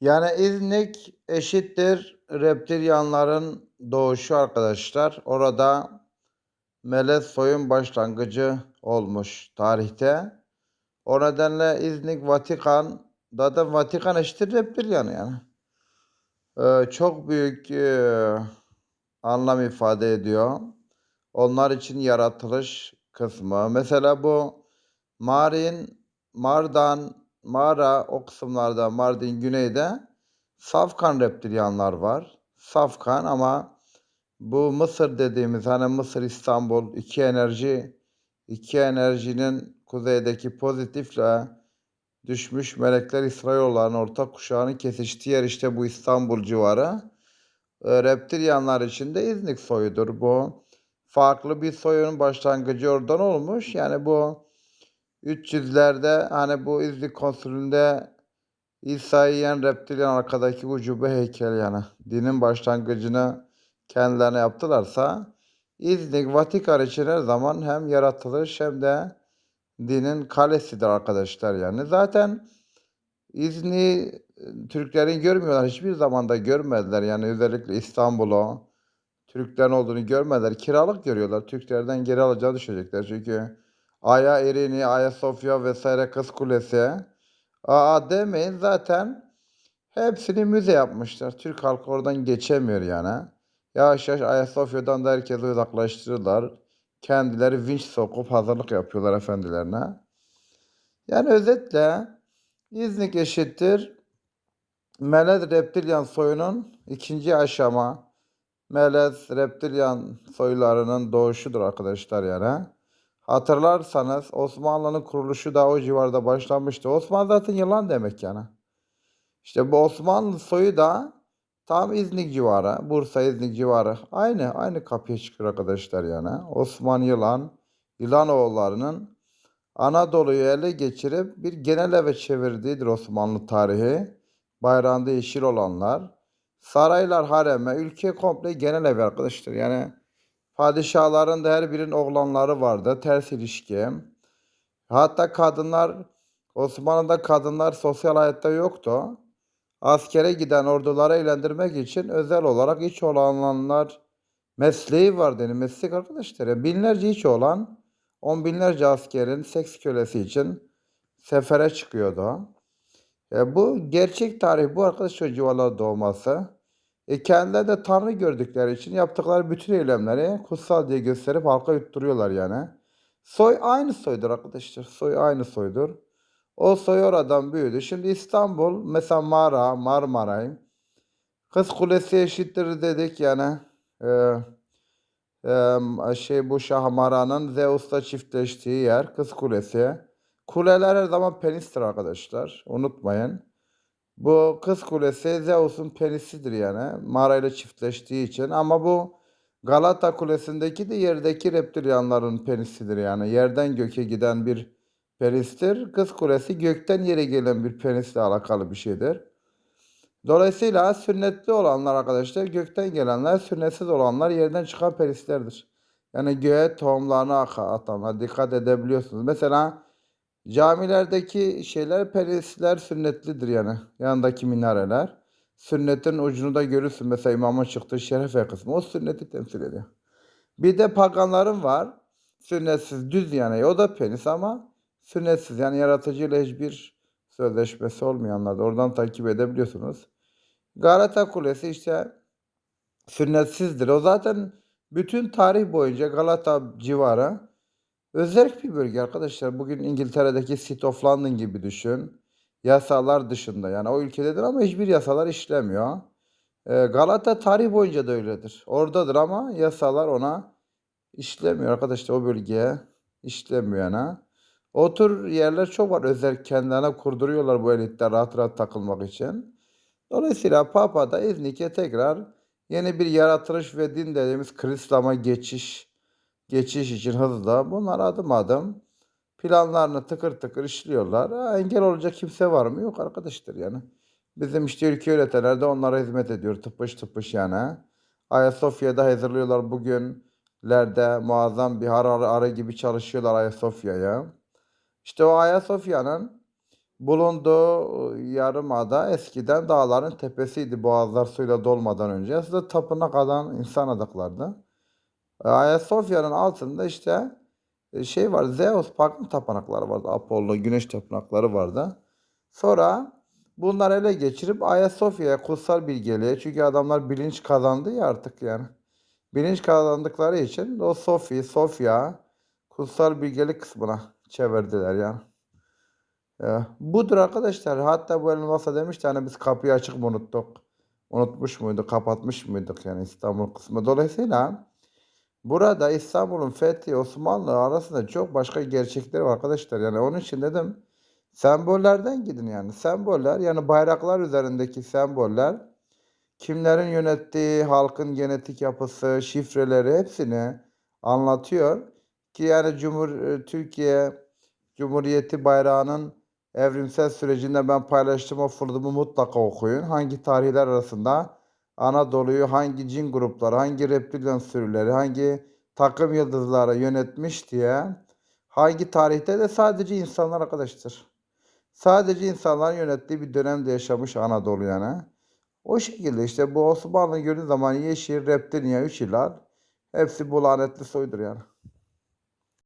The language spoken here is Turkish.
Yani İznik eşittir reptilyanların doğuşu arkadaşlar. Orada melez soyun başlangıcı olmuş tarihte. O nedenle İznik Vatikan zaten Vatikan eşittir reptilyan yani. Ee, çok büyük e, anlam ifade ediyor. Onlar için yaratılış kısmı. Mesela bu Marin, Mardan, Mara o kısımlarda Mardin güneyde Safkan reptilyanlar var. Safkan ama bu Mısır dediğimiz hani Mısır İstanbul iki enerji iki enerjinin kuzeydeki pozitifle düşmüş melekler İsrailoğulların ortak kuşağının kesiştiği yer işte bu İstanbul civarı. E, reptilyanlar için de İznik soyudur bu. Farklı bir soyun başlangıcı oradan olmuş. Yani bu 300'lerde hani bu İznik konsülünde İsa'yı yiyen reptilyan arkadaki ucube heykel yani. Dinin başlangıcını kendilerine yaptılarsa İznik Vatikan için her zaman hem yaratılış hem de dinin kalesidir arkadaşlar yani. Zaten İzni Türklerin görmüyorlar. Hiçbir zaman da görmediler. Yani özellikle İstanbul'u Türklerin olduğunu görmediler. Kiralık görüyorlar. Türklerden geri alacağı düşecekler. Çünkü Aya Erini, Ayasofya vesaire Kız Kulesi. Aa demeyin zaten hepsini müze yapmışlar. Türk halkı oradan geçemiyor yani. Yavaş yavaş Ayasofya'dan da herkesi uzaklaştırırlar. Kendileri vinç sokup hazırlık yapıyorlar efendilerine. Yani özetle İznik eşittir melez reptilyan soyunun ikinci aşama melez reptilyan soylarının doğuşudur arkadaşlar yani. Hatırlarsanız Osmanlı'nın kuruluşu da o civarda başlamıştı. Osmanlı zaten yılan demek yani. İşte bu Osmanlı soyu da tam İznik civarı, Bursa İznik civarı. Aynı aynı kapıya çıkıyor arkadaşlar yani. Osman Yılan, Yılanoğullarının Anadolu'yu ele geçirip bir genel eve çevirdiğidir Osmanlı tarihi. Bayrağında yeşil olanlar. Saraylar hareme, ülke komple genel ev arkadaşlar. Yani padişahların da her birinin oğlanları vardı. Ters ilişki. Hatta kadınlar, Osmanlı'da kadınlar sosyal hayatta yoktu. Askere giden orduları eğlendirmek için özel olarak iç olanlar mesleği var yani meslek arkadaşlar. Yani binlerce iç olan on binlerce askerin seks kölesi için sefere çıkıyordu. E, bu gerçek tarih bu arkadaş civarlarda doğması. E, kendileri de Tanrı gördükleri için yaptıkları bütün eylemleri kutsal diye gösterip halka yutturuyorlar yani. Soy aynı soydur arkadaşlar. Soy aynı soydur. O soy oradan büyüdü. Şimdi İstanbul mesela Mara, Marmaray. Kız Kulesi eşittir dedik yani. Ee, e, şey bu Şahmara'nın Zeus'la çiftleştiği yer Kız Kulesi. Kuleler her zaman penistir arkadaşlar. Unutmayın. Bu Kız Kulesi Zeus'un penisidir yani. Mara ile çiftleştiği için. Ama bu Galata Kulesi'ndeki de yerdeki reptilyanların penisidir yani. Yerden göke giden bir penistir. Kız Kulesi gökten yere gelen bir penisle alakalı bir şeydir. Dolayısıyla sünnetli olanlar arkadaşlar gökten gelenler, sünnetsiz olanlar yerden çıkan penislerdir. Yani göğe tohumlarını atanlar. Dikkat edebiliyorsunuz. Mesela camilerdeki şeyler penisler sünnetlidir yani. Yanındaki minareler. Sünnetin ucunu da görürsün. Mesela imamın çıktığı şerefe kısmı. O sünneti temsil ediyor. Bir de paganların var. Sünnetsiz düz yani. O da penis ama sünnetsiz. Yani yaratıcıyla hiçbir sözleşmesi olmayanlar da oradan takip edebiliyorsunuz. Galata Kulesi işte sünnetsizdir. O zaten bütün tarih boyunca Galata civarı özel bir bölge arkadaşlar. Bugün İngiltere'deki City of London gibi düşün. Yasalar dışında yani o ülkededir ama hiçbir yasalar işlemiyor. Ee, Galata tarih boyunca da öyledir. Oradadır ama yasalar ona işlemiyor arkadaşlar o bölgeye işlemiyor yani. O tür yerler çok var. Özel kendilerine kurduruyorlar bu elitler rahat rahat takılmak için. Dolayısıyla Papa da İznik'e tekrar yeni bir yaratılış ve din dediğimiz Krislama geçiş geçiş için hızla bunlar adım adım planlarını tıkır tıkır işliyorlar. Engel olacak kimse var mı? Yok arkadaşlar yani. Bizim işte ülke yönetenler de onlara hizmet ediyor tıpış tıpış yani. Ayasofya'da hazırlıyorlar bugünlerde muazzam bir har arı gibi çalışıyorlar Ayasofya'ya. İşte o Ayasofya'nın bulunduğu yarımada eskiden dağların tepesiydi boğazlar suyla dolmadan önce. Aslında tapınak adan insan adıklardı. Ayasofya'nın altında işte e, şey var Zeus farklı tapınakları vardı. Apollo güneş tapınakları vardı. Sonra bunlar ele geçirip Ayasofya'ya kutsal bilgeliğe çünkü adamlar bilinç kazandı ya artık yani. Bilinç kazandıkları için o Sofi, Sofya kutsal bilgelik kısmına çevirdiler yani. Ya, budur arkadaşlar. Hatta bu elmasa demişti hani biz kapıyı açık mı unuttuk? Unutmuş muyduk, kapatmış mıydık yani İstanbul kısmı. Dolayısıyla burada İstanbul'un fethi Osmanlı arasında çok başka gerçekler var arkadaşlar. Yani onun için dedim sembollerden gidin yani. Semboller yani bayraklar üzerindeki semboller kimlerin yönettiği, halkın genetik yapısı, şifreleri hepsini anlatıyor. Ki yani Cumhur e, Türkiye Cumhuriyeti bayrağının evrimsel sürecinde ben paylaştığım o fırdumu mutlaka okuyun. Hangi tarihler arasında Anadolu'yu hangi cin grupları, hangi reptilyan sürüleri, hangi takım yıldızları yönetmiş diye hangi tarihte de sadece insanlar arkadaşlar. Sadece insanların yönettiği bir dönemde yaşamış Anadolu yani. O şekilde işte bu Osmanlı gördüğün zaman yeşil, reptilya, üç hilal hepsi bu lanetli soydur yani.